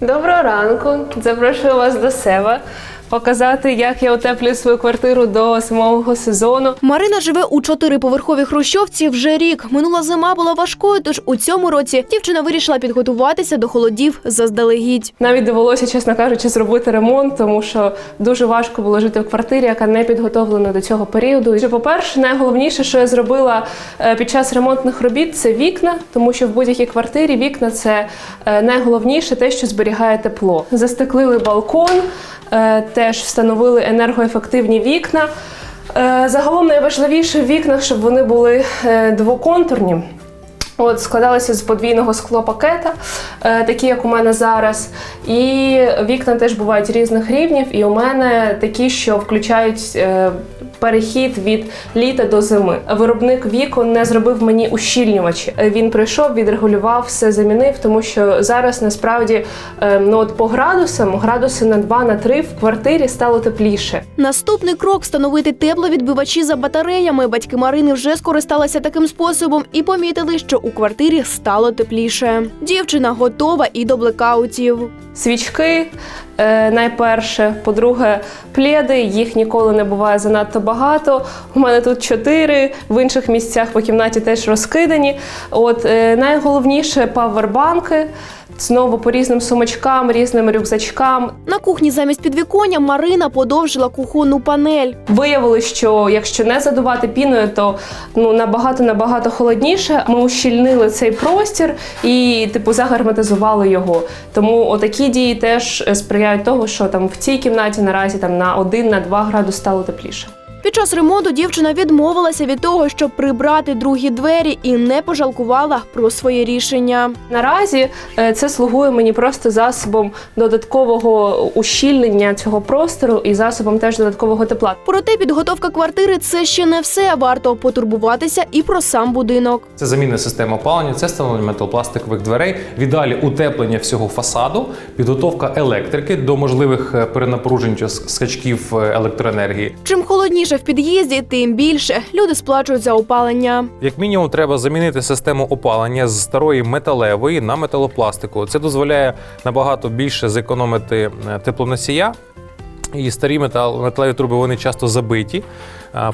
Доброго ранку. Запрошую вас до себе показати, як я утеплюю свою квартиру до зимового сезону. Марина живе у чотириповерховій хрущовці вже рік. Минула зима була важкою, тож у цьому році дівчина вирішила підготуватися до холодів заздалегідь. Навіть довелося, чесно кажучи, зробити ремонт, тому що дуже важко було жити в квартирі, яка не підготовлена до цього періоду. І, по-перше, найголовніше, що я зробила е, під час ремонтних робіт, це вікна, тому що в будь-якій квартирі вікна це е, найголовніше те, що зберігає тепло. Застеклили балкон, теж встановили енергоефективні вікна. Е, Загалом найважливіше в вікнах, щоб вони були е, двоконтурні. От складалися з подвійного склопакета, е, такі як у мене зараз. І вікна теж бувають різних рівнів. І у мене такі, що включають е, перехід від літа до зими. Виробник вікон не зробив мені ущільнювачі. Він прийшов, відрегулював, все замінив, тому що зараз насправді е, ну от по градусам, градуси на 2 на 3 в квартирі стало тепліше. Наступний крок встановити тепловідбивачі за батареями. Батьки Марини вже скористалися таким способом і помітили, що у квартирі стало тепліше. Дівчина готова і до блекаутів. Свічки е, найперше. По-друге, пледи, їх ніколи не буває занадто багато. У мене тут чотири, в інших місцях по кімнаті теж розкидані. От е, найголовніше павербанки. Знову по різним сумочкам, різним рюкзачкам. На кухні замість підвіконня Марина подовжила кухонну панель. Виявилось, що якщо не задувати піною, то ну набагато набагато холодніше. Ми ущільнили цей простір і типу загерметизували його. Тому отакі дії теж е, сприяють того, що там в цій кімнаті наразі там на 1 на 2 градус стало тепліше. Під час ремонту дівчина відмовилася від того, щоб прибрати другі двері, і не пожалкувала про своє рішення. Наразі е, це слугує мені просто засобом додаткового ущільнення цього простору і засобом теж додаткового тепла. Проте підготовка квартири це ще не все. Варто потурбуватися і про сам будинок. Це заміна системи опалення, це встановлення металопластикових дверей, в ідеалі утеплення всього фасаду, підготовка електрики до можливих е, перенапружень чи скачків е, електроенергії. Чим холодніше в під'їзді, тим більше люди сплачують за опалення. Як мінімум, треба замінити систему опалення з старої металевої на металопластику. Це дозволяє набагато більше зекономити е, теплоносія. І старі метал, металеві труби вони часто забиті.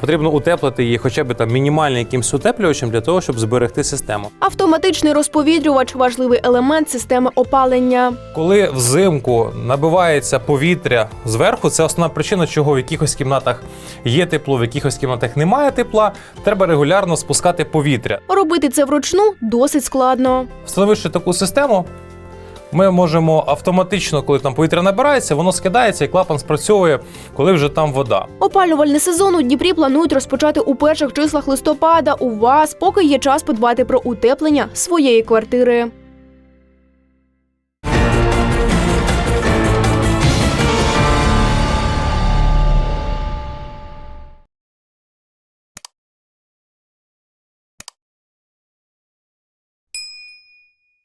Потрібно утеплити її хоча б там мінімальним якимсь утеплювачем для того, щоб зберегти систему. Автоматичний розповітрювач важливий елемент системи опалення. Коли взимку набивається повітря зверху, це основна причина, чого в якихось кімнатах є тепло, в якихось кімнатах немає тепла. Треба регулярно спускати повітря. Робити це вручну досить складно. Встановивши таку систему, ми можемо автоматично, коли там повітря набирається, воно скидається і клапан спрацьовує, коли вже там вода. Опалювальний сезон у Дніпрі планують розпочати у перших числах листопада. У вас поки є час подбати про утеплення своєї квартири.